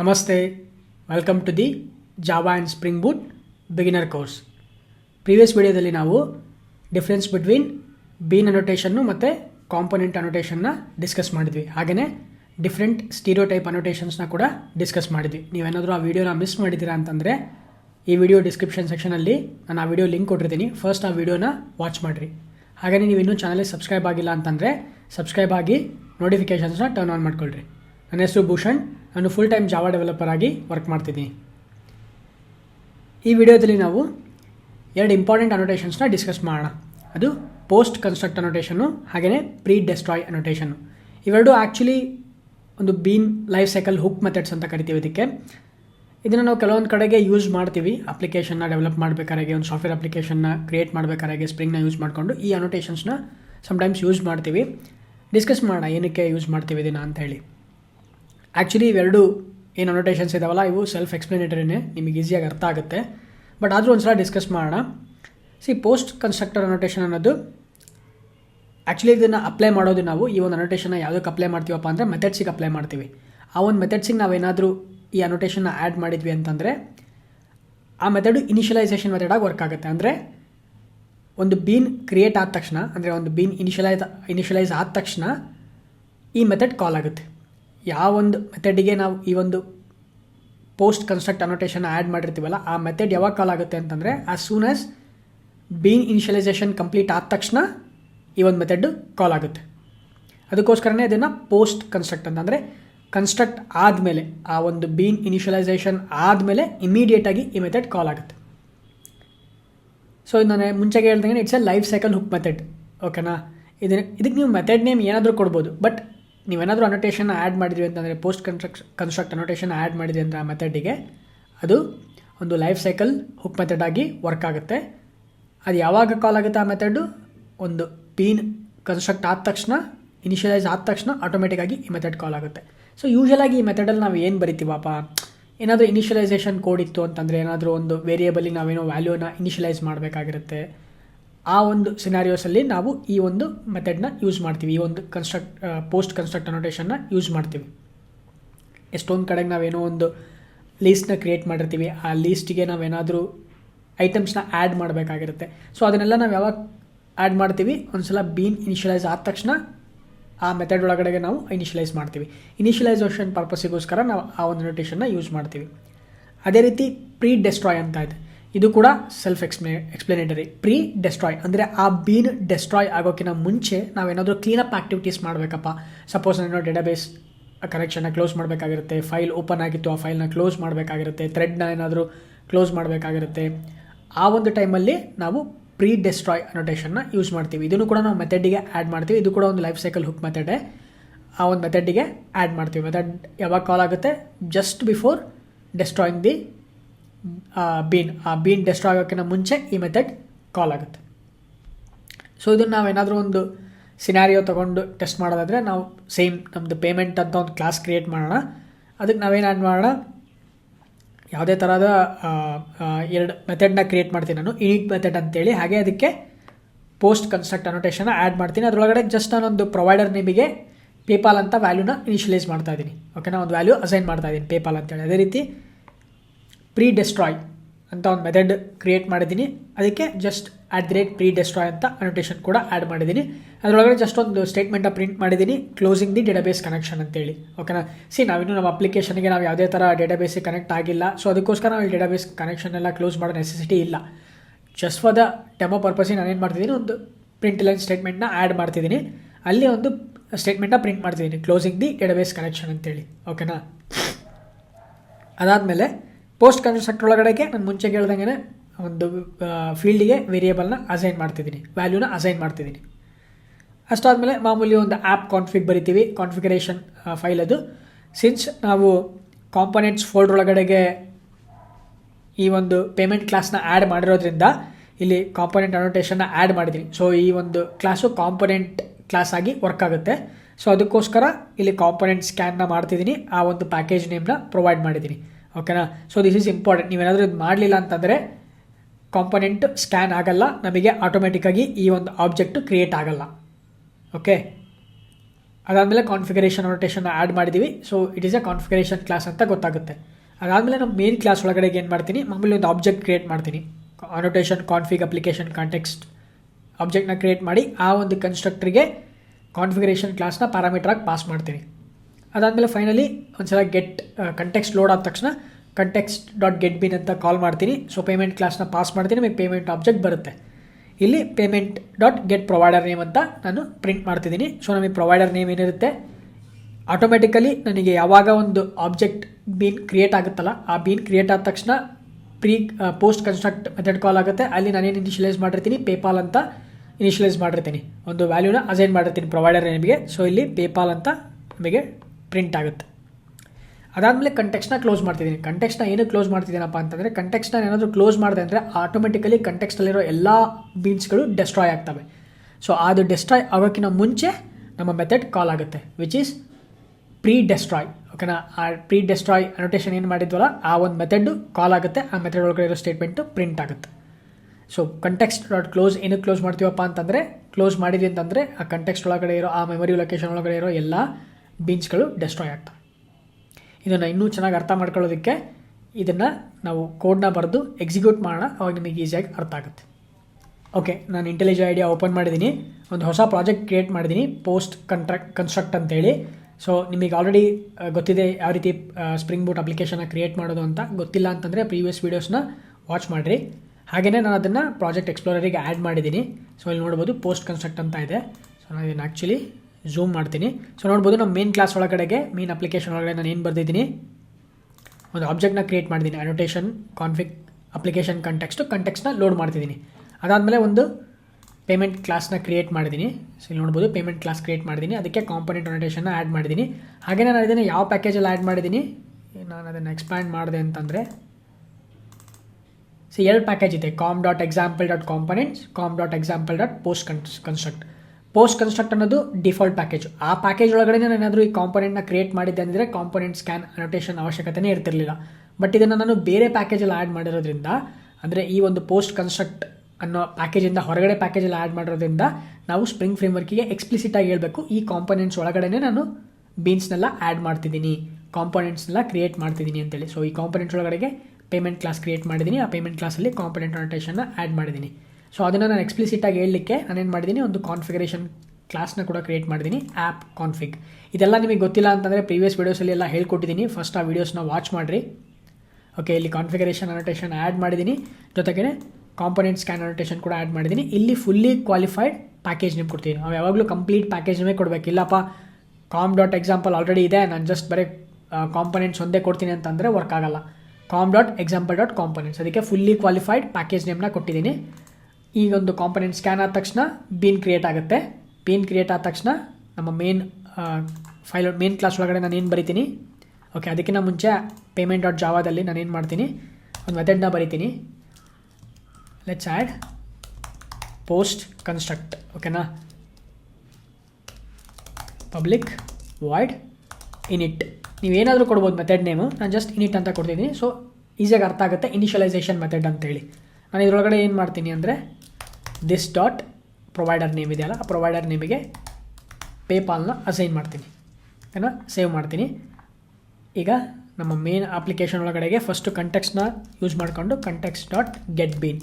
ನಮಸ್ತೆ welcome to the Java and Spring Boot beginner course previous ವಿಡಿಯೋದಲ್ಲಿ ನಾವು difference between bean ಅನೋಟೇಷನ್ನು ಮತ್ತು component ಅನೋಟೇಷನ್ನ discuss ಮಾಡಿದ್ವಿ. ಹಾಗೆಯೇ ಡಿಫ್ರೆಂಟ್ ಸ್ಟೀರಿಯೋ ಟೈಪ್ ಅನೋಟೇಷನ್ಸ್ನ ಕೂಡ ಡಿಸ್ಕಸ್ ಮಾಡಿದ್ವಿ. ನೀವೇನಾದರೂ ಆ ವಿಡಿಯೋನ ಮಿಸ್ ಮಾಡಿದ್ದೀರಾ ಅಂತಂದರೆ ಈ ವಿಡಿಯೋ ಡಿಸ್ಕ್ರಿಪ್ಷನ್ ಸೆಕ್ಷನಲ್ಲಿ ನಾನು ಆ ವಿಡಿಯೋ ಲಿಂಕ್ ಕೊಟ್ಟಿರ್ತೀನಿ. ಫಸ್ಟ್ ಆ ವಿಡಿಯೋನ ವಾಚ್ ಮಾಡಿರಿ. ಹಾಗೆಯೇ ನೀವು ಇನ್ನೂ ಚಾನಲಿಗೆ ಸಬ್ಸ್ಕ್ರೈಬ್ ಆಗಿಲ್ಲ ಅಂತಂದರೆ ಸಬ್ಸ್ಕ್ರೈಬ್ ಆಗಿ ನೋಟಿಫಿಕೇಷನ್ಸ್ನ ಟರ್ನ್ ಆನ್ ಮಾಡ್ಕೊಳ್ರಿ. ನನ್ನ ಹೆಸರು ಭೂಷಣ್. ನಾನು ಫುಲ್ ಟೈಮ್ ಜಾವಾ ಡೆವಲಪರ್ ಆಗಿ ವರ್ಕ್ ಮಾಡ್ತಿದ್ದೀನಿ. ಈ ವಿಡಿಯೋದಲ್ಲಿ ನಾವು ಎರಡು ಇಂಪಾರ್ಟೆಂಟ್ ಅನೋಟೇಷನ್ಸ್ನ ಡಿಸ್ಕಸ್ ಮಾಡೋಣ. ಅದು ಪೋಸ್ಟ್ ಕನ್ಸ್ಟ್ರಕ್ಟ್ ಅನೋಟೇಷನ್ನು ಹಾಗೆಯೇ ಪ್ರೀ ಡೆಸ್ಟ್ರಾಯ್ ಅನೋಟೇಷನ್ನು ಇವೆರಡೂ ಆ್ಯಕ್ಚುಲಿ ಒಂದು bean life cycle hook methods ಅಂತ ಕರಿತೀವಿ ಇದಕ್ಕೆ. ಇದನ್ನು ನಾವು ಕೆಲವೊಂದು ಕಡೆಗೆ ಯೂಸ್ ಮಾಡ್ತೀವಿ. ಅಪ್ಲಿಕೇಶನ್ನ ಡೆವಲಪ್ ಮಾಡಬೇಕಾದ್ರೆ, ಒಂದು ಸಾಫ್ಟ್ವೇರ್ ಅಪ್ಲಿಕೇಶನ್ನ ಕ್ರಿಯೇಟ್ ಮಾಡಬೇಕಾದ್ರೆ ಸ್ಪ್ರಿಂಗ್ನ ಯೂಸ್ ಮಾಡಿಕೊಂಡು ಈ ಅನೋಟೇಷನ್ಸ್ನ ಸಮ್ಟೈಮ್ಸ್ ಯೂಸ್ ಮಾಡ್ತೀವಿ. ಡಿಸ್ಕಸ್ ಮಾಡೋಣ ಏನಕ್ಕೆ ಯೂಸ್ ಮಾಡ್ತೀವಿ ಇದನ್ನು ಅಂತ ಹೇಳಿ. ಆ್ಯಕ್ಚುಲಿ ಇವೆರಡು ಏನು ಅನೋಟೇಷನ್ಸ್ ಇದಾವಲ್ಲ, ಇವು ಸೆಲ್ಫ್ ಎಕ್ಸ್ಪ್ಲನೇಟರಿನೇ ನಿಮಗೆ ಈಸಿಯಾಗಿ ಅರ್ಥ ಆಗುತ್ತೆ. ಬಟ್ ಆದರೂ ಒಂದು ಸಲ ಡಿಸ್ಕಸ್ ಮಾಡೋಣ. ಸಿ ಪೋಸ್ಟ್ ಕನ್ಸ್ಟ್ರಕ್ಟರ್ ಅನೋಟೇಷನ್ ಅನ್ನೋದು ಆ್ಯಕ್ಚುಲಿ ಇದನ್ನು ಅಪ್ಲೈ ಮಾಡೋದು ನಾವು, ಈ ಒಂದು ಅನೋಟೇಷನ್ನ ಯಾವುದಕ್ಕೆ ಅಪ್ಲೈ ಮಾಡ್ತೀವಪ್ಪ ಅಂದರೆ ಮೆಥಡ್ಸಿಗೆ ಅಪ್ಲೈ ಮಾಡ್ತೀವಿ. ಆ ಒಂದು ಮೆಥಡ್ಸಿಗೆ ನಾವೇನಾದರೂ ಈ ಅನೋಟೇಷನ್ನ ಆ್ಯಡ್ ಮಾಡಿದ್ವಿ ಅಂತಂದರೆ, ಆ ಮೆಥಡು ಇನಿಷಿಯಲೈಸೇಷನ್ ಮೆಥಡಾಗಿ ವರ್ಕ್ ಆಗುತ್ತೆ. ಅಂದರೆ, ಒಂದು ಬೀನ್ ಕ್ರಿಯೇಟ್ ಆದ ತಕ್ಷಣ, ಅಂದರೆ ಒಂದು ಬೀನ್ ಇನಿಷಿಯಲೈಸ್ ಇನಿಷಿಯಲೈಸ್ ಆದ ತಕ್ಷಣ ಈ ಮೆಥಡ್ ಕಾಲ್ ಆಗುತ್ತೆ. ಯಾವೊಂದು ಮೆಥಡಿಗೆ ನಾವು ಈ ಒಂದು ಪೋಸ್ಟ್ ಕನ್ಸ್ಟ್ರಕ್ಟ್ ಅನೋಟೇಷನ್ ಆ್ಯಡ್ ಮಾಡಿರ್ತೀವಲ್ಲ, ಆ ಮೆಥಡ್ ಯಾವಾಗ ಕಾಲ್ ಆಗುತ್ತೆ ಅಂತಂದರೆ as soon as bean initialization complete ಆದ ತಕ್ಷಣ ಈ ಒಂದು ಮೆಥಡ್ ಕಾಲ್ ಆಗುತ್ತೆ. ಅದಕ್ಕೋಸ್ಕರನೇ ಇದನ್ನು ಪೋಸ್ಟ್ ಕನ್ಸ್ಟ್ರಕ್ಟ್ ಅಂತಂದರೆ ಕನ್ಸ್ಟ್ರಕ್ಟ್ ಆದಮೇಲೆ, ಆ ಒಂದು ಬೀನ್ ಇನಿಷಿಯಲೈಸೇಷನ್ ಆದಮೇಲೆ ಇಮಿಡಿಯೇಟಾಗಿ ಈ ಮೆಥಡ್ ಕಾಲ್ ಆಗುತ್ತೆ. ಸೊ ನಾನು ಮುಂಚೆಗೆ ಹೇಳ್ದಂಗೆ it's a life cycle hook method ಓಕೆನಾ ಇದನ್ನ ಇದಕ್ಕೆ ನೀವು ಮೆಥಡ್ ನೇಮ್ ಏನಾದರೂ ಕೊಡ್ಬೋದು ಬಟ್ ನೀವೇನಾದರೂ ಅನೋಟೇಷನ್ ಆ್ಯಡ್ ಮಾಡಿದ್ರಿ ಅಂತಂದರೆ post construct construct annotation add ಮಾಡಿದ್ರಿ ಅಂತ ಆ ಮೆಥಡಿಗೆ ಅದು ಒಂದು ಲೈಫ್ ಸೈಕಲ್ ಹುಕ್ ಮೆಥಡ್ ಆಗಿ ವರ್ಕ್ ಆಗುತ್ತೆ. ಅದು ಯಾವಾಗ ಕಾಲ್ ಆಗುತ್ತೆ ಆ ಮೆಥಡು ಒಂದು ಪೀನ್ ಕನ್ಸ್ಟ್ರಕ್ಟ್ ಆದ ತಕ್ಷಣ ಇನಿಷಿಯಲೈಸ್ ಆದ ತಕ್ಷಣ ಆಟೋಮೆಟಿಕ್ಕಾಗಿ ಈ ಮೆಥಡ್ ಕಾಲ್ ಆಗುತ್ತೆ. ಸೊ ಯೂಶಲಾಗಿ ಈ ಮೆಥಡಲ್ಲಿ ನಾವು ಏನು ಬರಿತೀವಪ್ಪ? ಏನಾದರೂ ಇನಿಷಿಯಲೈಸೇಷನ್ ಕೋಡ್ ಇತ್ತು ಅಂತಂದರೆ ಏನಾದರೂ ಒಂದು ವೇರಿಯೇಬಲಿಗೆ ನಾವೇನೋ ವ್ಯಾಲ್ಯೂನ ಇನಿಷಿಯಲೈಸ್ ಮಾಡಬೇಕಾಗಿರುತ್ತೆ. ಆ ಒಂದು ಸಿನಾರಿಯೋಸಲ್ಲಿ ನಾವು ಈ ಒಂದು ಮೆಥಡ್ನ ಯೂಸ್ ಮಾಡ್ತೀವಿ. ಈ ಒಂದು ಕನ್ಸ್ಟ್ರಕ್ಟ್ ಪೋಸ್ಟ್ ಕನ್ಸ್ಟ್ರಕ್ಟ್ ಅನೋಟೇಷನ್ನ ಯೂಸ್ ಮಾಡ್ತೀವಿ. ಎಷ್ಟೊಂದು ಕಡೆಗೆ ನಾವೇನೋ ಒಂದು ಲೀಸ್ಟ್ನ ಕ್ರಿಯೇಟ್ ಮಾಡಿರ್ತೀವಿ. ಆ ಲೀಸ್ಟಿಗೆ ನಾವೇನಾದರೂ ಐಟಮ್ಸ್ನ ಆ್ಯಡ್ ಮಾಡಬೇಕಾಗಿರುತ್ತೆ. ಸೊ ಅದನ್ನೆಲ್ಲ ನಾವು ಯಾವಾಗ ಆ್ಯಡ್ ಮಾಡ್ತೀವಿ? ಒಂದು ಸಲ ಬೀನ್ ಇನಿಷಿಯಲೈಸ್ ಆದ ತಕ್ಷಣ ಆ ಮೆಥಡ್ ಒಳಗಡೆಗೆ ನಾವು ಇನಿಷಿಯಲೈಸ್ ಮಾಡ್ತೀವಿ. ಇನಿಷಿಯಲೈಸೇಷನ್ ಪರ್ಪಸ್ಸಿಗೋಸ್ಕರ ನಾವು ಆ ಒಂದು ನೋಟೇಷನ್ನ ಯೂಸ್ ಮಾಡ್ತೀವಿ. ಅದೇ ರೀತಿ ಪ್ರೀ ಡೆಸ್ಟ್ರಾಯ್ ಅಂತ ಇದೆ. ಇದು ಕೂಡ self explain explanatory pre destroy ಅಂದರೆ ಆ ಬೀನ್ ಡೆಸ್ಟ್ರಾಯ್ ಆಗೋಕ್ಕಿಂತ ಮುಂಚೆ ನಾವೇನಾದರೂ ಕ್ಲೀನಪ್ ಆ್ಯಕ್ಟಿವಿಟೀಸ್ ಮಾಡಬೇಕಪ್ಪ. ಸಪೋಸ್ ಏನೋ ಡೇಟಾಬೇಸ್ ಕನೆಕ್ಷನ್ನ ಕ್ಲೋಸ್ ಮಾಡಬೇಕಾಗಿರುತ್ತೆ ಫೈಲ್ ಓಪನ್ ಆಗಿತ್ತು, ಆ ಫೈಲ್ನ ಕ್ಲೋಸ್ ಮಾಡಬೇಕಾಗಿರುತ್ತೆ ಥ್ರೆಡ್ನ ಏನಾದರೂ ಕ್ಲೋಸ್ ಮಾಡಬೇಕಾಗಿರುತ್ತೆ. ಆ ಒಂದು ಟೈಮಲ್ಲಿ ನಾವು ಪ್ರೀ ಡೆಸ್ಟ್ರಾಯ್ ಅನೋಟೇಷನ್ನ ಯೂಸ್ ಮಾಡ್ತೀವಿ. ಇದನ್ನು ಕೂಡ ನಾವು ಮೆಥಡ್ಗೆ ಆ್ಯಡ್ ಮಾಡ್ತೀವಿ. ಇದು ಕೂಡ ಒಂದು ಲೈಫ್ ಸೈಕಲ್ ಹುಕ್ ಮೆಥಡೇ ಆ ಒಂದು ಮೆಥಡ್ಗೆ ಆ್ಯಡ್ ಮಾಡ್ತೀವಿ. ಮೆಥಡ್ ಯಾವಾಗ ಕಾಲ್ ಆಗುತ್ತೆ? Just before destroying the bean ಆ ಬೀನ್ ಡೆಸ್ಟ್ರಾಯ್ ಆಗೋಕ್ಕಿಂತ ಮುಂಚೆ ಈ ಮೆಥಡ್ ಕಾಲ್ ಆಗುತ್ತೆ. ಸೊ ಇದನ್ನು ನಾವೇನಾದರೂ ಒಂದು ಸಿನಾರಿಯೋ ತೊಗೊಂಡು ಟೆಸ್ಟ್ ಮಾಡೋದಾದರೆ ನಾವು ಸೇಮ್ ನಮ್ಮದು ಪೇಮೆಂಟ್ ಅಂತ ಒಂದು ಕ್ಲಾಸ್ ಕ್ರಿಯೇಟ್ ಮಾಡೋಣ. ಅದಕ್ಕೆ ನಾವೇನು ಆ್ಯಡ್ ಮಾಡೋಣ? ಯಾವುದೇ ಥರದ ಎರಡು ಮೆಥಡ್ನ ಕ್ರಿಯೇಟ್ ಮಾಡ್ತೀನಿ ನಾನು ಇನಿಟ್ ಮೆಥಡ್ ಅಂತೇಳಿ. ಹಾಗೆ ಅದಕ್ಕೆ ಪೋಸ್ಟ್ ಕನ್ಸ್ಟ್ರಕ್ಟ್ ಅನೋಟೇಷನ್ ಆ್ಯಡ್ ಮಾಡ್ತೀನಿ. ಅದರೊಳಗಡೆ ಜಸ್ಟ್ ನಾನೊಂದು ಪ್ರೊವೈಡರ್ ನಿಮಗೆ ಪೇಪಾಲ್ ಅಂತ ವ್ಯಾಲ್ಯೂನ ಇನಿಷಿಯಲೈಸ್ ಮಾಡ್ತಾ ಇದ್ದೀನಿ. ಓಕೆನಾ ಒಂದು ವ್ಯಾಲ್ಯೂ ಅಸೈನ್ ಮಾಡ್ತಾ ಇದ್ದೀನಿ ಪೇಪಾಲ್ ಅಂತೇಳಿ. ಅದೇ ರೀತಿ ಪ್ರೀ ಡೆಸ್ಟ್ರಾಯ್ ಅಂತ ಒಂದು ಮೆಥಡ್ ಕ್ರಿಯೇಟ್ ಮಾಡಿದ್ದೀನಿ. ಅದಕ್ಕೆ just at the rate pre destroy ಅಂತ ಅನೋಟೇಷನ್ ಕೂಡ ಆ್ಯಡ್ ಮಾಡಿದ್ದೀನಿ. ಅದರೊಳಗಡೆ ಜಸ್ಟ್ ಒಂದು ಸ್ಟೇಟ್ಮೆಂಟ ಪ್ರಿಂಟ್ ಮಾಡಿದ್ದೀನಿ. ಕ್ಲೋಸಿಂಗ್ ದಿ ಡೇಟಾಬೇಸ್ ಕನೆಕ್ಷನ್ ಅಂತೇಳಿ. ಓಕೆನಾ ಸಿ ನಾವಿನ್ನೂ ನಮ್ಮ ಅಪ್ಲಿಕೇಶನ್ಗೆ ನಾವು ಯಾವುದೇ ಥರ ಡೇಟಾಬೇಸಿಗೆ ಕನೆಕ್ಟ್ ಆಗಿಲ್ಲ. ಸೊ ಅದಕ್ಕೋಸ್ಕರ ನಾವು ಡೇಟಾಬೇಸ್ ಕನೆಕ್ಷನ್ ಎಲ್ಲ ಕ್ಲೋಸ್ ಮಾಡೋ ನೆಸೆಸಿಟಿ ಇಲ್ಲ. ಜಸ್ಟ್ ಫಾರ್ ದ ಡೆಮೋ ನಾನು ಏನು ಮಾಡ್ತಿದ್ದೀನಿ? ಒಂದು ಪ್ರಿಂಟ್ ಲೈನ್ ಸ್ಟೇಟ್ಮೆಂಟ್ನ ಆ್ಯಡ್ ಮಾಡ್ತಿದ್ದೀನಿ. ಅಲ್ಲಿ ಒಂದು ಸ್ಟೇಟ್ಮೆಂಟ್ನ ಪ್ರಿಂಟ್ ಮಾಡ್ತಿದ್ದೀನಿ. ಕ್ಲೋಸಿಂಗ್ ದಿ ಡೇಟಾಬೇಸ್ ಕನೆಕ್ಷನ್ ಅಂತೇಳಿ. ಓಕೆನಾ ಅದಾದಮೇಲೆ ಪೋಸ್ಟ್ ಕನ್ಸ್ಟ್ರಕ್ಟ್ ಒಳಗಡೆಗೆ ನಾನು ಮುಂಚೆ ಕೇಳ್ದಂಗೆ ಒಂದು ಫೀಲ್ಡಿಗೆ ವೇರಿಯೇಬಲ್ನ ಅಸೈನ್ ಮಾಡ್ತಿದ್ದೀನಿ ವ್ಯಾಲ್ಯೂನ ಅಸೈನ್ ಮಾಡ್ತಿದ್ದೀನಿ. ಅಷ್ಟಾದಮೇಲೆ ಮಾಮೂಲಿ ಒಂದು ಆ್ಯಪ್ ಕಾನ್ಫಿಗ್ ಬರಿತೀವಿ ಕಾನ್ಫಿಗರೇಷನ್ ಫೈಲ್ ಅದು. ಸಿನ್ಸ್ ನಾವು ಕಾಂಪೊನೆಂಟ್ಸ್ ಫೋಲ್ಡ್ ಒಳಗಡೆಗೆ ಈ ಒಂದು ಪೇಮೆಂಟ್ ಕ್ಲಾಸ್ನ ಆ್ಯಡ್ ಮಾಡಿರೋದ್ರಿಂದ ಇಲ್ಲಿ ಕಾಂಪೊನೆಂಟ್ ಅನೋಟೇಷನ್ನ ಆ್ಯಡ್ ಮಾಡಿದ್ದೀನಿ. ಸೊ ಈ ಒಂದು ಕ್ಲಾಸು ಕಾಂಪೊನೆಂಟ್ ಕ್ಲಾಸ್ ಆಗಿ ವರ್ಕ್ ಆಗುತ್ತೆ. ಸೊ ಅದಕ್ಕೋಸ್ಕರ ಇಲ್ಲಿ ಕಾಂಪೊನೆಂಟ್ ಸ್ಕ್ಯಾನ್ನ ಮಾಡ್ತಿದ್ದೀನಿ, ಆ ಒಂದು ಪ್ಯಾಕೇಜ್ ನೇಮ್ನ ಪ್ರೊವೈಡ್ ಮಾಡಿದ್ದೀನಿ. ಓಕೆನಾ ಸೊ ದಿಸ್ ಈಸ್ ಇಂಪಾರ್ಟೆಂಟ್ ನೀವೇನಾದರೂ ಇದು ಮಾಡಲಿಲ್ಲ ಅಂತಂದರೆ ಕಾಂಪೊನೆಂಟ್ ಸ್ಕ್ಯಾನ್ ಆಗಲ್ಲ. ನಮಗೆ ಆಟೋಮೆಟಿಕ್ಕಾಗಿ ಈ ಒಂದು ಆಬ್ಜೆಕ್ಟ್ ಕ್ರಿಯೇಟ್ ಆಗಲ್ಲ. ಓಕೆ ಅದಾದಮೇಲೆ ಕಾನ್ಫಿಗರೇಷನ್ ಅನೋಟೇಷನ್ ಆ್ಯಡ್ ಮಾಡಿದ್ದೀವಿ so it is a configuration class ಅಂತ ಗೊತ್ತಾಗುತ್ತೆ. ಅದಾದಮೇಲೆ ನಾವು ಮೇನ್ ಕ್ಲಾಸ್ ಒಳಗಡೆಗೆ ಏನು ಮಾಡ್ತೀನಿ? ಮಾಮೂಲಿ ಒಂದು ಆಬ್ಜೆಕ್ಟ್ ಕ್ರಿಯೇಟ್ ಮಾಡ್ತೀನಿ. ಅನೋಟೇಷನ್ ಕಾನ್ಫಿಗ್ ಅಪ್ಲಿಕೇಶನ್ ಕಾಂಟೆಕ್ಸ್ಟ್ ಆಬ್ಜೆಕ್ಟ್ನ ಕ್ರಿಯೇಟ್ ಮಾಡಿ ಆ ಒಂದು ಕನ್ಸ್ಟ್ರಕ್ಟ್ರಿಗೆ ಕಾನ್ಫಿಗರೇಷನ್ ಕ್ಲಾಸ್ನ ಪ್ಯಾರಾಮೀಟ್ರಾಗಿ ಪಾಸ್ ಮಾಡ್ತೀನಿ. ಅದಾದಮೇಲೆ ಫೈನಲಿ ಒಂದ್ಸಲ ಗೆಟ್ ಕಂಟೆಕ್ಸ್ಟ್ ಲೋಡ್ ಆದ ತಕ್ಷಣ ಕಂಟೆಕ್ಸ್ಟ್ ಡಾಟ್ ಗೆಟ್ ಬಿನ್ ಅಂತ ಕಾಲ್ ಮಾಡ್ತೀನಿ. ಸೊ ಪೇಮೆಂಟ್ ಕ್ಲಾಸ್ನ ಪಾಸ್ ಮಾಡ್ತೀನಿ, ನಿಮಗೆ ಪೇಮೆಂಟ್ ಆಬ್ಜೆಕ್ಟ್ ಬರುತ್ತೆ. ಇಲ್ಲಿ payment dot get provider name ಅಂತ ನಾನು ಪ್ರಿಂಟ್ ಮಾಡ್ತಿದ್ದೀನಿ. ಸೊ ನಮಗೆ ಪ್ರೊವೈಡರ್ ನೇಮ್ ಏನಿರುತ್ತೆ? ಆಟೋಮೆಟಿಕಲಿ ನನಗೆ ಯಾವಾಗ ಒಂದು ಆಬ್ಜೆಕ್ಟ್ ಬೀನ್ ಕ್ರಿಯೇಟ್ ಆಗುತ್ತಲ್ಲ, ಆ ಬೀನ್ ಕ್ರಿಯೇಟ್ ಆದ ತಕ್ಷಣ pre post construct method call ಆಗುತ್ತೆ. ಅಲ್ಲಿ ನಾನೇನು ಇನಿಷಿಯಲೈಸ್ ಮಾಡಿರ್ತೀನಿ? ಪೇಪಾಲ್ ಅಂತ ಇನಿಷಿಯಲೈಸ್ ಮಾಡಿರ್ತೀನಿ. ಒಂದು ವ್ಯಾಲ್ಯೂನ ಅಸೈನ್ ಮಾಡಿರ್ತೀನಿ ಪ್ರೊವೈಡರ್ ನಿಮಗೆ ಸೊ ಇಲ್ಲಿ ಪೇಪಾಲ್ ಅಂತ ನಮಗೆ ಪ್ರಿಂಟ್ ಆಗುತ್ತೆ. ಅದಾದಮೇಲೆ ಕಂಟೆಕ್ಸ್ನ ಕ್ಲೋಸ್ ಮಾಡ್ತಿದ್ದೀನಿ. ಕಂಟೆಕ್ಸ್ನ ಏನು ಕ್ಲೋಸ್ ಮಾಡ್ತಿದ್ದೀನಪ್ಪ ಅಂತಂದರೆ ಕಂಟೆಕ್ಸ್ನ ಏನಾದರೂ ಕ್ಲೋಸ್ ಮಾಡಿದೆ ಅಂದರೆ ಆಟೋಮೆಟಿಕಲಿ ಕಂಟೆಕ್ಸ್ಟಲ್ಲಿರೋ ಎಲ್ಲ ಬೀನ್ಸ್ಗಳು ಡೆಸ್ಟ್ರಾಯ್ ಆಗ್ತವೆ. ಸೊ ಅದು ಡೆಸ್ಟ್ರಾಯ್ ಆಗೋಕ್ಕಿಂತ ಮುಂಚೆ ನಮ್ಮ ಮೆಥಡ್ ಕಾಲ್ ಆಗುತ್ತೆ ವಿಚ್ ಈಸ್ ಪ್ರೀ ಡೆಸ್ಟ್ರಾಯ್ ಓಕೆನಾ ಆ ಪ್ರೀ ಡೆಸ್ಟ್ರಾಯ್ ಅನೋಟೇಷನ್ ಏನು ಮಾಡಿದ್ವಲ್ಲ, ಆ ಒಂದು ಮೆಥಡ್ ಕಾಲ್ ಆಗುತ್ತೆ, ಆ ಮೆಥಡ್ ಒಳಗಡೆ ಇರೋ ಸ್ಟೇಟ್ಮೆಂಟು ಪ್ರಿಂಟ್ ಆಗುತ್ತೆ. ಸೊ ಕಂಟೆಕ್ಸ್ಟ್ ಡಾಟ್ ಕ್ಲೋಸ್ ಏನಕ್ಕೆ ಕ್ಲೋಸ್ ಮಾಡ್ತೀವಪ್ಪ ಅಂತಂದರೆ ಕ್ಲೋಸ್ ಮಾಡಿದ್ವಿ ಅಂತಂದರೆ, ಆ ಕಂಟೆಕ್ಸ್ಟ್ ಒಳಗಡೆ ಇರೋ, ಆ ಮೆಮೊರಿ ಲೊಕೇಶನ್ ಒಳಗಡೆ ಇರೋ ಎಲ್ಲ ಬೀನ್ಸ್ಗಳು ಡೆಸ್ಟ್ರಾಯ್ ಆಗ್ತವೆ. ಇದನ್ನು ಇನ್ನೂ ಚೆನ್ನಾಗಿ ಅರ್ಥ ಮಾಡ್ಕೊಳ್ಳೋದಕ್ಕೆ ಇದನ್ನು ನಾವು ಕೋಡ್ನ ಬರೆದು ಎಕ್ಸಿಕ್ಯೂಟ್ ಮಾಡೋಣ. ಅವಾಗ ನಿಮಗೆ ಈಸಿಯಾಗಿ ಅರ್ಥ ಆಗುತ್ತೆ. ಓಕೆ ನಾನು ಇಂಟೆಲಿಜೆ ಐಡಿಯಾ ಓಪನ್ ಮಾಡಿದ್ದೀನಿ. ಒಂದು ಹೊಸ ಪ್ರಾಜೆಕ್ಟ್ ಕ್ರಿಯೇಟ್ ಮಾಡಿದ್ದೀನಿ ಪೋಸ್ಟ್ ಕಂಟ್ರಾಕ್ಟ್ ಕನ್ಸ್ಟ್ರಕ್ಟ್ ಅಂತೇಳಿ. ಸೊ ನಿಮಗೆ ಆಲ್ರೆಡಿ ಗೊತ್ತಿದೆ ಯಾವ ರೀತಿ ಸ್ಪ್ರಿಂಗ್ ಬೂಟ್ ಅಪ್ಲಿಕೇಶನ್ನ ಕ್ರಿಯೇಟ್ ಮಾಡೋದು ಅಂತ. ಗೊತ್ತಿಲ್ಲ ಅಂತಂದರೆ ಪ್ರೀವಿಯಸ್ ವೀಡಿಯೋಸ್ನ ವಾಚ್ ಮಾಡಿರಿ. ಹಾಗೆಯೇ ನಾನು ಅದನ್ನು ಪ್ರಾಜೆಕ್ಟ್ ಎಕ್ಸ್ಪ್ಲೋರರಿಗೆ ಆ್ಯಡ್ ಮಾಡಿದ್ದೀನಿ. ಸೊ ಇಲ್ಲಿ ನೋಡ್ಬೋದು ಪೋಸ್ಟ್ ಕನ್ಸ್ಟ್ರಕ್ಟ್ ಅಂತ ಇದೆ. ಸೊ ನಾನು ಇದನ್ನು ಆ್ಯಕ್ಚುಲಿ ಝೂಮ್ ಮಾಡ್ತೀನಿ. ಸೊ ನೋಡ್ಬೋದು ನಮ್ಮ ಮೇನ್ ಕ್ಲಾಸ್ ಒಳಗಡೆಗೆ ಮೇನ್ ಅಪ್ಲಿಕೇಶನ್ ಒಳಗಡೆ ನಾನು ಏನು ಬರೆದಿದ್ದೀನಿ? ಒಂದು ಆಬ್ಜೆಕ್ಟ್ನ ಕ್ರಿಯೇಟ್ ಮಾಡಿದ್ದೀನಿ ಅನೋಟೇಷನ್ ಕಾನ್ಫಿಕ್ ಅಪ್ಲಿಕೇಶನ್ ಕಂಟೆಕ್ಸ್ಟು ಕಂಟೆಕ್ಸ್ನ ಲೋಡ್ ಮಾಡ್ತಿದ್ದೀನಿ. ಅದಾದಮೇಲೆ ಒಂದು ಪೇಮೆಂಟ್ ಕ್ಲಾಸ್ನ ಕ್ರಿಯೇಟ್ ಮಾಡಿದ್ದೀನಿ ಸೊ ಇಲ್ಲಿ ನೋಡ್ಬೋದು ಪೇಮೆಂಟ್ ಕ್ಲಾಸ್ ಕ್ರಿಯೇಟ್ ಮಾಡಿದ್ದೀನಿ ಅದಕ್ಕೆ ಕಾಂಪೊನೆಂಟ್ ಅನೋಟೇಷನ್ನ ಆ್ಯಡ್ ಮಾಡಿದ್ದೀನಿ ಹಾಗೆ ನಾನು ಇದನ್ನು ಯಾವ ಪ್ಯಾಕೇಜಲ್ಲಿ ಆ್ಯಡ್ ಮಾಡಿದ್ದೀನಿ ನಾನು ಅದನ್ನು ಎಕ್ಸ್ಪ್ಯಾಂಡ್ ಮಾಡಿದೆ ಅಂತಂದರೆ ಸೊ ಎರಡು ಪ್ಯಾಕೇಜ್ ಇದೆ. Com dot example dot components com dot example dot post cons construct post construct ಅನ್ನೋದು ಡಿಫಾಲ್ಟ್ ಪ್ಯಾಕೇಜ್ ಆ ಪ್ಯಾಕೇಜ್ ಒಳಗಡೆ ನಾನು ಏನಾದರೂ ಈ ಕಾಂಪೊನೆಂಟ್ನ ಕ್ರಿಯೇಟ್ ಮಾಡಿದ್ದೆ ಅಂದರೆ ಕಾಂಪೊನೆಂಟ್ ಸ್ಕ್ಯಾನ್ ಅನೋಟೇಷನ್ ಅವಶ್ಯಕತೆನೇ ಇರ್ತಿರಲಿಲ್ಲ. ಬಟ್ ಇದನ್ನು ನಾನು ಬೇರೆ ಪ್ಯಾಕೇಜಲ್ಲಿ ಆ್ಯಡ್ ಮಾಡಿರೋದ್ರಿಂದ, ಅಂದರೆ ಈ ಒಂದು ಪೋಸ್ಟ್ ಕನ್ಸ್ಟ್ರಕ್ಟ್ ಅನ್ನೋ ಪ್ಯಾಕೇಜಿಂದ ಹೊರಗಡೆ ಪ್ಯಾಕೇಜಲ್ಲಿ ಆ್ಯಡ್ ಮಾಡಿರೋದ್ರಿಂದ ನಾವು ಸ್ಪ್ರಿಂಗ್ ಫ್ರೇಮ್ವರ್ಕಿಗೆ ಎಕ್ಸ್ಪ್ಲಿಸಿಟಾಗಿ ಹೇಳಬೇಕು, ಈ ಕಾಂಪೊನೆಂಟ್ಸ್ ಒಳಗಡೆ ನಾನು ಬೀನ್ಸ್ನೆಲ್ಲ ಆ್ಯಡ್ ಮಾಡ್ತಿದ್ದೀನಿ ಕಾಂಪೊನೆಂಟ್ಸ್ನೆಲ್ಲ ಕ್ರಿಯೇಟ್ ಮಾಡ್ತಿದ್ದೀನಿ ಅಂತೇಳಿ. ಸೊ ಈ ಕಾಂಪೊನೆಂಟ್ಸ್ ಒಳಗಡೆಗೆ ಪೇಮೆಂಟ್ ಕ್ಲಾಸ್ ಕ್ರಿಯೇಟ್ ಮಾಡಿದ್ದೀನಿ, ಆ ಪೇಮೆಂಟ್ ಕ್ಲಾಸಲ್ಲಿ ಕಾಂಪೊನೆಂಟ್ ಅನೋಟೇಷನ್ನ ಆ್ಯಡ್ ಮಾಡಿದ್ದೀನಿ. ಸೊ ಅದನ್ನು ನಾನು ಎಕ್ಸ್ಪ್ಲಿಸಿಟಾಗಿ ಹೇಳಲಿಕ್ಕೆ ನಾನೇನು ಮಾಡಿದ್ದೀನಿ ಒಂದು ಕಾನ್ಫಿಗರೇಷನ್ ಕ್ಲಾಸ್ನ ಕೂಡ ಕ್ರಿಯೇಟ್ ಮಾಡಿದ್ದೀನಿ ಆ್ಯಪ್ ಕಾನ್ಫಿಗ್ ಇದೆಲ್ಲ ನಿಮಗೆ ಗೊತ್ತಿಲ್ಲ ಅಂತಂದರೆ ಪ್ರೀವಿಯಸ್ ವೀಡಿಯೋಸಲ್ಲಿ ಎಲ್ಲ ಹೇಳ್ಕೊಟ್ಟಿದ್ದೀನಿ ಫಸ್ಟ್ ಆ ವೀಡಿಯೋಸ್ನ ವಾಚ್ ಮಾಡಿರಿ. ಓಕೆ ಇಲ್ಲಿ ಕಾನ್ಫಿಗರೇಷನ್ ಅನೋಟೇಷನ್ ಆ್ಯಡ್ ಮಾಡಿದ್ದೀನಿ ಜೊತೆಗೆ ಕಾಂಪೊನೆಂಟ್ ಸ್ಕ್ಯಾನ್ ಅನೋಟೇಷನ್ ಕೂಡ ಆ್ಯಡ್ ಮಾಡಿದ್ದೀನಿ ಇಲ್ಲಿ ಫುಲ್ಲಿ ಕ್ವಾಲಿಫೈಡ್ ಪ್ಯಾಕೇಜ್ ನೇಮ್ ಕೊಡ್ತೀನಿ. ನಾವು ಯಾವಾಗಲೂ ಕಂಪ್ಲೀಟ್ ಪ್ಯಾಕೇಜ್ ನೇಮೇ ಕೊಡಬೇಕು. ಇಲ್ಲಪ್ಪ ಕಾಮ್ ಡಾಟ್ ಎಕ್ಸಾಂಪಲ್ ಆಲ್ರೆಡಿ ಇದೆ. ನಾನು ಜಸ್ಟ್ ಬರೀ ಕಾಂಪೊನೆಂಟ್ಸ್ ಒಂದೇ ಕೊಡ್ತೀನಿ ಅಂತಂದರೆ ವರ್ಕ್ ಆಗಲ್ಲ. Com dot example dot components ಅದಕ್ಕೆ ಫುಲ್ಲಿ ಕ್ವಾಲಿಫೈಡ್ ಪ್ಯಾಕೇಜ್ ನೇಮ್ನ ಕೊಟ್ಟಿದ್ದೀನಿ ಈಗ ಒಂದು ಕಾಂಪೊನೆಂಟ್ ಸ್ಕ್ಯಾನ್ ಆದ ತಕ್ಷಣ ಬೀನ್ ಕ್ರಿಯೇಟ್ ಆಗುತ್ತೆ. ಬೀನ್ ಕ್ರಿಯೇಟ್ ಆದ ತಕ್ಷಣ ನಮ್ಮ ಮೇನ್ ಫೈಲ್ ಮೇನ್ ಕ್ಲಾಸ್ ಒಳಗಡೆ ನಾನು ಏನು ಬರಿತೀನಿ? ಓಕೆ ಅದಕ್ಕಿಂತ ಮುಂಚೆ ಪೇಮೆಂಟ್ ಡಾಟ್ ಜಾವಾದಲ್ಲಿ ನಾನು ಏನು ಮಾಡ್ತೀನಿ? ಒಂದು ಮೆಥಡ್ನ ಬರಿತೀನಿ. ಲೆಟ್ಸ್ ಆ್ಯಡ್ ಪೋಸ್ಟ್ ಕನ್ಸ್ಟ್ರಕ್ಟ್ ಓಕೆನಾ ಪಬ್ಲಿಕ್ ವಾಯ್ಡ್ ಇನಿಟ್ ನೀವೇನಾದರೂ ಕೊಡ್ಬೋದು ಮೆಥಡ್ ನೇಮು ನಾನು ಜಸ್ಟ್ ಇನಿಟ್ ಅಂತ ಕೊಡ್ತಿದ್ದೀನಿ ಸೊ ಈಸಿಯಾಗಿ ಅರ್ಥ ಆಗುತ್ತೆ. ಇನಿಷಿಯಲೈಸೇಷನ್ ಮೆಥಡ್ ಅಂತೇಳಿ. ನಾನು ಇದರೊಳಗಡೆ ಏನು ಮಾಡ್ತೀನಿ ಅಂದರೆ ದಿಸ್ ಡಾಟ್ ಪ್ರೊವೈಡರ್ ನೇಮ್ ಇದೆಯಲ್ಲ ಆ ಪ್ರೊವೈಡರ್ ನೇಮಿಗೆ ಪೇಪಾಲ್ನ ಅಸೈನ್ ಮಾಡ್ತೀನಿ. ಓಕೆನಾ ಸೇವ್ ಮಾಡ್ತೀನಿ. ಈಗ ನಮ್ಮ ಮೇನ್ ಅಪ್ಲಿಕೇಶನ್ ಒಳಗಡೆಗೆ ಫಸ್ಟು ಕಂಟೆಕ್ಸ್ನ ಯೂಸ್ ಮಾಡಿಕೊಂಡು context dot get bean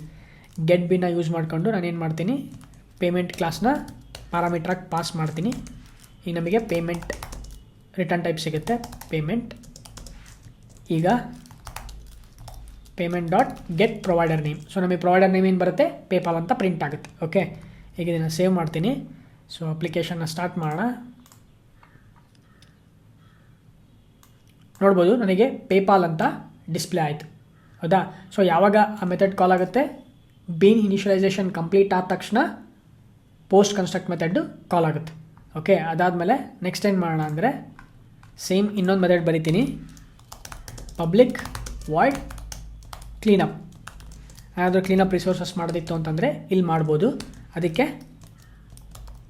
get bean use ಮಾಡಿಕೊಂಡು ನಾನೇನು ಮಾಡ್ತೀನಿ? ಪೇಮೆಂಟ್ ಕ್ಲಾಸ್ನ ಪ್ಯಾರಾಮೀಟ್ರಾಗಿ ಪಾಸ್ ಮಾಡ್ತೀನಿ. ಈಗ ನಮಗೆ ಪೇಮೆಂಟ್ ರಿಟರ್ನ್ ಟೈಪ್ ಸಿಗುತ್ತೆ. ಪೇಮೆಂಟ್ ಈಗ payment dot get provider name so ನಮಗೆ ಪ್ರೊವೈಡರ್ ನೇಮ್ ಏನು ಬರುತ್ತೆ? ಪೇಪಾಲ್ ಅಂತ ಪ್ರಿಂಟ್ ಆಗುತ್ತೆ. ಓಕೆ ಈಗ ಇದನ್ನು ಸೇವ್ ಮಾಡ್ತೀನಿ. ಸೊ ಅಪ್ಲಿಕೇಶನ್ನ ಸ್ಟಾರ್ಟ್ ಮಾಡೋಣ. ನೋಡ್ಬೋದು, ನನಗೆ ಪೇಪಾಲ್ ಅಂತ ಡಿಸ್ಪ್ಲೇ ಆಯಿತು. ಹೌದಾ? ಸೊ ಯಾವಾಗ ಆ ಮೆಥಡ್ ಕಾಲ್ ಆಗುತ್ತೆ? ಬೀನ್ ಇನಿಷಿಯಲೈಸೇಷನ್ ಕಂಪ್ಲೀಟ್ ಆದ ತಕ್ಷಣ ಪೋಸ್ಟ್ ಕನ್ಸ್ಟ್ರಕ್ಟ್ ಮೆಥಡ್ ಕಾಲ್ ಆಗುತ್ತೆ. ಓಕೆ ಅದಾದಮೇಲೆ ನೆಕ್ಸ್ಟ್ ಏನು ಮಾಡೋಣ ಅಂದರೆ ಸೇಮ್ ಇನ್ನೊಂದು ಮೆಥಡ್ ಬರಿತೀನಿ. ಪಬ್ಲಿಕ್ ವಾಯ್ಡ್ ಕ್ಲೀನಪ್ ಏನಾದರೂ ಕ್ಲೀನಪ್ ರಿಸೋರ್ಸಸ್ ಮಾಡೋದಿತ್ತು ಅಂತಂದರೆ ಇಲ್ಲಿ ಮಾಡ್ಬೋದು. ಅದಕ್ಕೆ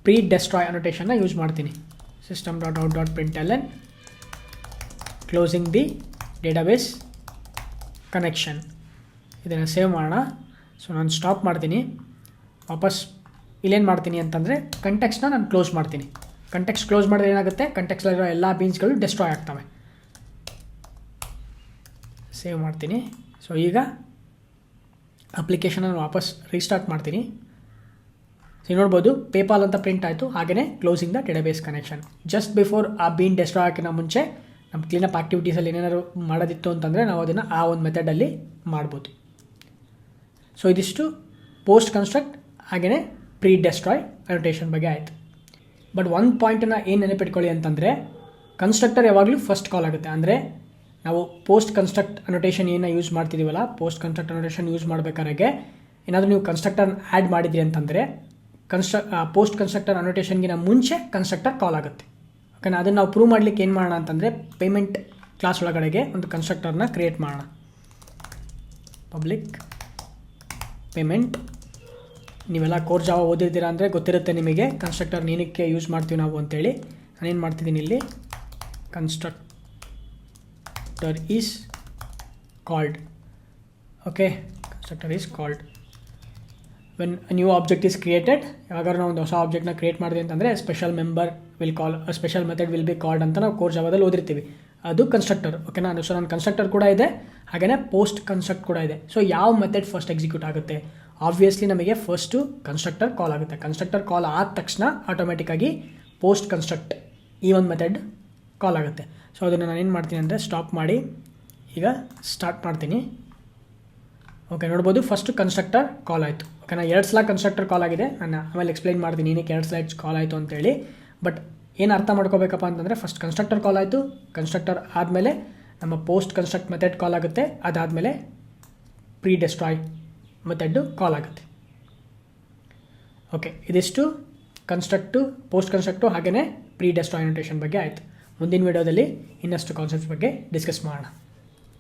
ಪ್ರೀ ಡೆಸ್ಟ್ರಾಯ್ ಅನೋಟೇಷನ್ನ ಯೂಸ್ ಮಾಡ್ತೀನಿ. System dot out dot print L N closing the database connection ಇದನ್ನು ಸೇವ್ ಮಾಡೋಣ. ಸೊ ನಾನು ಸ್ಟಾಪ್ ಮಾಡ್ತೀನಿ. ವಾಪಸ್ ಇಲ್ಲೇನು ಮಾಡ್ತೀನಿ ಅಂತಂದರೆ ಕಂಟೆಕ್ಸ್ನ ನಾನು ಕ್ಲೋಸ್ ಮಾಡ್ತೀನಿ. ಕಂಟೆಕ್ಸ್ ಕ್ಲೋಸ್ ಮಾಡಿದ್ರೆ ಏನಾಗುತ್ತೆ? ಕಂಟೆಕ್ಸ್ಲಿರೋ ಎಲ್ಲ ಬೀನ್ಸ್ಗಳು ಡೆಸ್ಟ್ರಾಯ್ ಆಗ್ತವೆ. ಸೇವ್ ಮಾಡ್ತೀನಿ. ಸೊ ಈಗ ಅಪ್ಲಿಕೇಶನನ್ನು ವಾಪಸ್ ರೀಸ್ಟಾರ್ಟ್ ಮಾಡ್ತೀನಿ. ಸೊ ನೋಡ್ಬೋದು ಪೇಪಾಲ್ ಅಂತ ಪ್ರಿಂಟ್ ಆಯಿತು. ಹಾಗೆಯೇ closing the database connection just before ಆ ಬೀನ್ ಡೆಸ್ಟ್ರಾ ಹಾಕಿನ ಮುಂಚೆ ನಮ್ಮ ಕ್ಲೀನಪ್ ಆ್ಯಕ್ಟಿವಿಟೀಸಲ್ಲಿ ಏನಾದರೂ ಮಾಡೋದಿತ್ತು ಅಂತಂದರೆ ನಾವು ಅದನ್ನು ಆ ಒಂದು ಮೆಥಡಲ್ಲಿ ಮಾಡ್ಬೋದು. ಸೊ ಇದಿಷ್ಟು ಪೋಸ್ಟ್ ಕನ್ಸ್ಟ್ರಕ್ಟ್ ಹಾಗೆಯೇ ಪ್ರೀ ಡೆಸ್ಟ್ರಾಯ್ ಅನೋಟೇಷನ್ ಬಗ್ಗೆ ಆಯಿತು. ಬಟ್ ಒಂದು ಪಾಯಿಂಟನ್ನು ಏನು ನೆನಪಿಟ್ಕೊಳ್ಳಿ ಅಂತಂದರೆ ಕನ್ಸ್ಟ್ರಕ್ಟರ್ ಯಾವಾಗಲೂ ಫಸ್ಟ್ ಕಾಲ್ ಆಗುತ್ತೆ. ಅಂದರೆ ನಾವು ಪೋಸ್ಟ್ ಕನ್ಸ್ಟ್ರಕ್ಟ್ ಅನೋಟೇಷನ್ ಏನು ಯೂಸ್ ಮಾಡ್ತಿದ್ದೀವಲ್ಲ ಪೋಸ್ಟ್ ಕನ್ಸ್ಟ್ರಕ್ಟ್ ಅನೋಟೇಷನ್ ಯೂಸ್ ಮಾಡಬೇಕಾದ್ರೆ ಏನಾದರೂ ನೀವು ಕನ್ಸ್ಟ್ರಕ್ಟರ್ ಆ್ಯಡ್ ಮಾಡಿದ್ರಿ ಅಂತಂದರೆ ಕನ್ಸ್ಟ್ರಕ್ ಪೋಸ್ಟ್ ಕನ್ಸ್ಟ್ರಕ್ಟರ್ ಅನೋಟೇಷನ್ಗಿನ ಮುಂಚೆ ಕನ್ಸ್ಟ್ರಕ್ಟರ್ ಕಾಲ್ ಆಗುತ್ತೆ. ಓಕೆನಾ ಅದನ್ನು ನಾವು ಪ್ರೂವ್ ಮಾಡಲಿಕ್ಕೆ ಏನು ಮಾಡೋಣ ಅಂತಂದರೆ ಪೇಮೆಂಟ್ ಕ್ಲಾಸ್ ಒಳಗಡೆಗೆ ಒಂದು ಕನ್ಸ್ಟ್ರಕ್ಟರ್ನ ಕ್ರಿಯೇಟ್ ಮಾಡೋಣ. ಪಬ್ಲಿಕ್ ಪೇಮೆಂಟ್ ನೀವೆಲ್ಲ ಕೋರ್ ಜಾವ ಓದಿರ್ತೀರಾ ಅಂದರೆ ಗೊತ್ತಿರುತ್ತೆ ನಿಮಗೆ ಕನ್ಸ್ಟ್ರಕ್ಟರ್ ಏನಕ್ಕೆ ಯೂಸ್ ಮಾಡ್ತೀವಿ ನಾವು ಅಂತೇಳಿ. ನಾನೇನು ಮಾಡ್ತಿದ್ದೀನಿ ಇಲ್ಲಿ? Constructor is called okay constructor is called when new object is created ಯಾವಾಗಾದ್ರೂ ನಾವು ಒಂದು ಹೊಸ ಆಬ್ಜೆಕ್ಟ್ನ ಕ್ರಿಯೇಟ್ ಮಾಡಿದೆ ಅಂತಂದರೆ special member will call special method will be called ಅಂತ ನಾವು ಕೋರ್ಸ್ ಜಾವದಲ್ಲಿ ಓದಿರ್ತೀವಿ. ಅದು ಕನ್ಸ್ಟ್ರಕ್ಟರ್ ಓಕೆನಾ ಸೊ ನನ್ನ ಕನ್ಸ್ಟ್ರಕ್ಟರ್ ಕೂಡ ಇದೆ ಹಾಗೆಯೇ ಪೋಸ್ಟ್ ಕನ್ಸ್ಟ್ರಕ್ಟ್ ಕೂಡ ಇದೆ. ಸೊ ಯಾವ ಮೆಥಡ್ ಫಸ್ಟ್ ಎಕ್ಸಿಕ್ಯೂಟ್ ಆಗುತ್ತೆ? ಆಬ್ವಿಯಸ್ಲಿ ನಮಗೆ ಫಸ್ಟು ಕನ್ಸ್ಟ್ರಕ್ಟರ್ ಕಾಲ್ ಆಗುತ್ತೆ. ಕನ್ಸ್ಟ್ರಕ್ಟರ್ ಕಾಲ್ ಆದ ತಕ್ಷಣ ಆಟೋಮೆಟಿಕ್ಕಾಗಿ ಪೋಸ್ಟ್ ಕನ್ಸ್ಟ್ರಕ್ಟ್ ಈ ಒಂದು ಮೆಥಡ್ ಕಾಲ್ ಆಗುತ್ತೆ. ಸೊ ಅದನ್ನು ನಾನು ಏನು ಮಾಡ್ತೀನಿ ಅಂದರೆ ಸ್ಟಾಪ್ ಮಾಡಿ, ಈಗ ಸ್ಟಾರ್ಟ್ ಮಾಡ್ತೀನಿ. ಓಕೆ ನೋಡ್ಬೋದು ಫಸ್ಟ್ ಕನ್ಸ್ಟ್ರಕ್ಟರ್ ಕಾಲ್ ಆಯಿತು. ನಾನು ಎರಡು ಸಲ ಕನ್ಸ್ಟ್ರಕ್ಟರ್ ಕಾಲ್ ಆಗಿದೆ. ನಾನು ಆಮೇಲೆ ಎಕ್ಸ್ಪ್ಲೈನ್ ಮಾಡ್ತೀನಿ ಏನಕ್ಕೆ ಎರಡು ಸಲ ಕಾಲ್ ಆಯಿತು ಅಂತೇಳಿ ಬಟ್ ಏನು ಅರ್ಥ ಮಾಡ್ಕೋಬೇಕಪ್ಪ ಅಂತಂದರೆ ಫಸ್ಟ್ ಕನ್ಸ್ಟ್ರಕ್ಟರ್ ಕಾಲ್ ಆಯಿತು. ಕನ್ಸ್ಟ್ರಕ್ಟರ್ ಆದಮೇಲೆ ನಮ್ಮ ಪೋಸ್ಟ್ ಕನ್ಸ್ಟ್ರಕ್ಟ್ ಮೆಥಡ್ ಕಾಲ್ ಆಗುತ್ತೆ. ಅದಾದಮೇಲೆ ಪ್ರೀ ಡೆಸ್ಟ್ರಾಯ್ ಮೆಥಡ್ಡು ಕಾಲ್ ಆಗುತ್ತೆ. ಓಕೆ ಇದಿಷ್ಟು ಕನ್ಸ್ಟ್ರಕ್ಟು ಪೋಸ್ಟ್ ಕನ್ಸ್ಟ್ರಕ್ಟು ಹಾಗೆಯೇ ಪ್ರೀ ಡೆಸ್ಟ್ರಾಯ್ ನೋಟೇಷನ್ ಬಗ್ಗೆ ಆಯಿತು. ಮುಂದಿನ ವೀಡಿಯೋದಲ್ಲಿ ಇನ್ನಷ್ಟು ಕಾನ್ಸೆಪ್ಟ್ಸ್ ಬಗ್ಗೆ ಡಿಸ್ಕಸ್ ಮಾಡೋಣ.